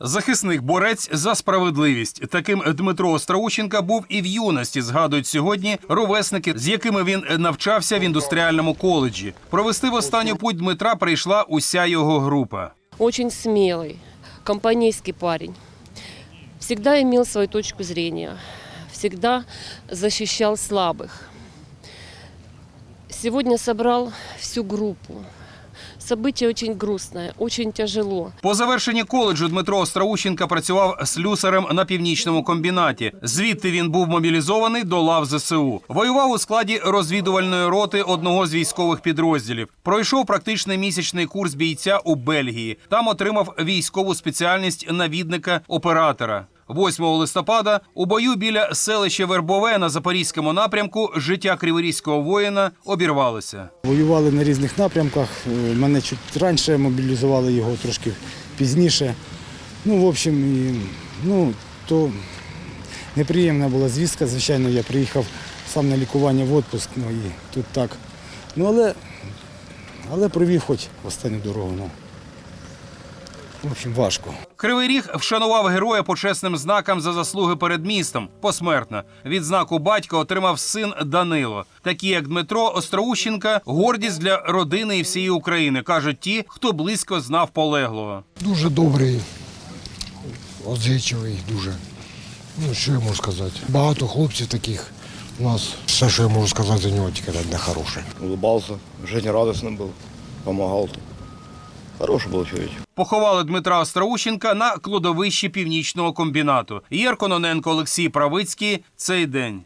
Захисник борець за справедливість. Таким Дмитро Остроущенка був і в юності. Згадують сьогодні ровесники, з якими він навчався в індустріальному коледжі. Провести в останню путь Дмитра прийшла уся його група. Очень смелый, компанейский парень. Всегда имел свою точку зрения, всегда защищал слабых. Сегодня собрал всю группу. Событие очень грустное, очень тяжело. По завершенні коледжу Дмитро Остроущенка працював слюсарем на північному комбінаті. Звідти він був мобілізований до лав ЗСУ. Воював у складі розвідувальної роти одного з військових підрозділів. Пройшов практичний місячний курс бійця у Бельгії. Там отримав військову спеціальність навідника оператора. 8 листопада у бою біля селища Вербове на запорізькому напрямку життя криворізького воїна обірвалося. Воювали на різних напрямках. Е, Мене чуть раніше мобілізували його трошки пізніше. Ну, в общем, ну, то неприємна була звістка. Звичайно, я приїхав сам на лікування в відпуск, ну і тут так. Ну, але, але провів хоч останню дорогу. Ну В общем, важко. Кривий Ріг вшанував героя почесним знаком за заслуги перед містом посмертно. Відзнаку батька отримав син Данило. Такі як Дмитро Остроущенка, гордість для родини і всієї України, кажуть ті, хто близько знав полеглого. Дуже добрий, озичивий, дуже. Ну, що я можу сказати? Багато хлопців таких у нас. Все, що я можу сказати за нього, тільки одне хороше. улыбался, жизнерадостным был, помогал. Хороший був чоловік. Поховали Дмитра Остроущенка на кладовищі північного комбінату. Єр Кононенко, Олексій Правицький. Цей день.